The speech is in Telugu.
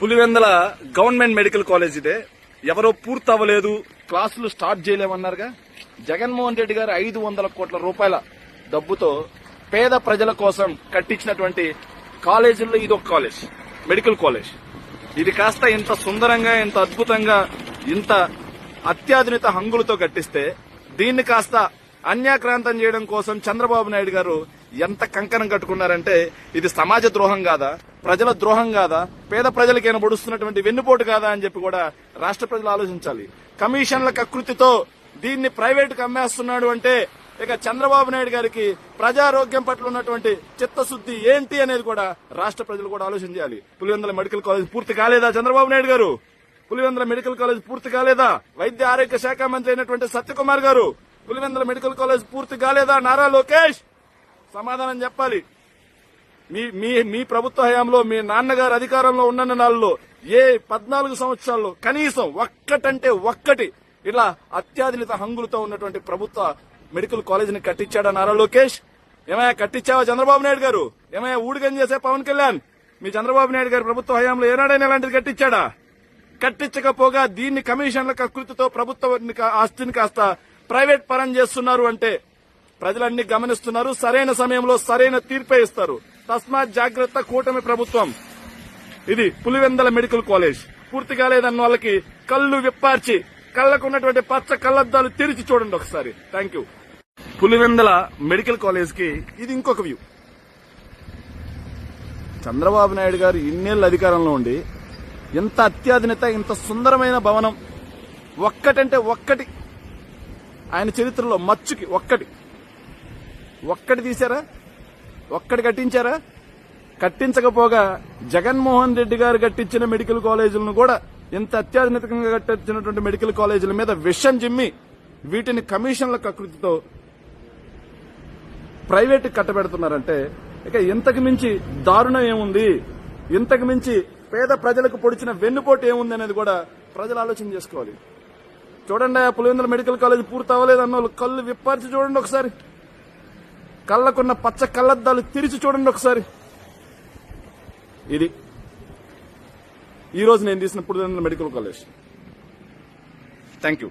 పులివెందల గవర్నమెంట్ మెడికల్ కాలేజ్ ఇదే. ఎవరో పూర్తి అవ్వలేదు క్లాసులు స్టార్ట్ చేయలేమన్నారుగా. జగన్మోహన్ రెడ్డి గారు ఐదు వందల కోట్ల రూపాయల డబ్బుతో పేద ప్రజల కోసం కట్టించినటువంటి కాలేజీల్లో ఇది ఒక కాలేజ్ మెడికల్ కాలేజ్. ఇది కాస్త ఇంత సుందరంగా ఇంత అద్భుతంగా ఇంత అత్యాధునిత హంగులతో కట్టిస్తే దీన్ని కాస్త అన్యాక్రాంతం చేయడం కోసం చంద్రబాబు నాయుడు గారు ఎంత కంకణం కట్టుకున్నారంటే ఇది సమాజ ద్రోహం కాదా? ప్రజల ద్రోహం కాదా? పేద ప్రజలకైనా పొడుస్తున్నటువంటి వెన్నుపోటు కాదా అని చెప్పి కూడా రాష్ట్ర ప్రజలు ఆలోచించాలి. కమిషన్ల కకృతితో దీన్ని ప్రైవేటుకు అమ్మేస్తున్నాడు అంటే ఇక చంద్రబాబు నాయుడు గారికి ప్రజారోగ్యం పట్ల ఉన్నటువంటి చిత్తశుద్ధి ఏంటి అనేది కూడా రాష్ట్ర ప్రజలు కూడా ఆలోచన చేయాలి. పులివెందుల మెడికల్ కాలేజ్ పూర్తి కాలేదా చంద్రబాబు నాయుడు గారు? పులివెందుల మెడికల్ కాలేజ్ పూర్తి కాలేదా? వైద్య ఆరోగ్య శాఖ మంత్రి అయినటువంటి సత్యకుమార్ గారు పులివెందుల మెడికల్ కాలేజ్ పూర్తి కాలేదా? నారా లోకేష్? సమాధానం చెప్పాలి. మీ మీ మీ ప్రభుత్వ హయాంలో మీ నాన్నగారు అధికారంలో ఉన్న నాళ్ళలో ఏ పద్నాలుగు సంవత్సరాల్లో కనీసం ఒక్కటంటే ఒక్కటి ఇలా అత్యాధునిత హంగులతో ఉన్నటువంటి ప్రభుత్వ మెడికల్ కాలేజీని కట్టించాడా నారా లోకేష్? ఏమయ్యా కట్టించావా చంద్రబాబు నాయుడు గారు? ఏమయ్యా ఊడిగం చేసే పవన్ కళ్యాణ్? మీ చంద్రబాబు నాయుడు గారు ప్రభుత్వ హయాంలో ఏనాడైనా ఇలాంటిది కట్టించాడా? కట్టించకపోగా దీన్ని కమిషన్ల కకృతితో ప్రభుత్వ ఆస్తిని కాస్త ప్రైవేట్ పరం చేస్తున్నారు అంటే ప్రజలన్నీ గమనిస్తున్నారు. సరైన సమయంలో సరైన తీర్పే ఇస్తారు. తస్మాత్ జాగ్రత్త కూటమి ప్రభుత్వం. ఇది పులివెందల మెడికల్ కాలేజ్. పూర్తి కాలేదన్న వాళ్ళకి కళ్ళు విప్పార్చి కళ్ళకున్నటువంటి పచ్చ కళ్ళద్దాలు తెరిచి చూడండి ఒకసారి. థ్యాంక్ యూ పులివెందల మెడికల్ కాలేజ్కి ఇది ఇంకొక వ్యూ చంద్రబాబు నాయుడు గారు ఇన్నేళ్ళు అధికారంలో ఉండి ఇంత అత్యాధునిత ఇంత సుందరమైన భవనం ఒక్కటంటే ఒక్కటి. ఆయన చరిత్రలో మచ్చుకి ఒక్కటి. ఒక్కటి తీశారా? ఒక్కటి కట్టించారా? కట్టించకపోగా జగన్మోహన్ రెడ్డి గారు కట్టించిన మెడికల్ కాలేజీలను కూడా ఇంత అత్యాధునికంగా కట్టించినటువంటి మెడికల్ కాలేజీల మీద విషం జిమ్మి వీటిని కమిషన్ల కకృతితో ప్రైవేట్ కట్టబెడుతున్నారంటే ఇక ఇంతకు మించి దారుణం ఏముంది? ఇంతకు మించి పేద ప్రజలకు పొడిచిన వెన్నుపోటు ఏముంది అనేది కూడా ప్రజలు ఆలోచన చేసుకోవాలి. చూడండి ఆ పులివెందుల మెడికల్ కాలేజ్ పూర్తి అవ్వలేదు అన్న వాళ్ళు కళ్ళు విప్పార్చి చూడండి ఒకసారి. కళ్ళకున్న పచ్చ కళ్ళద్దాలు తెరిచి చూడండి ఒకసారి. ఇది. ఈరోజు నేను తీసిన Pulivendula medical college. Thank you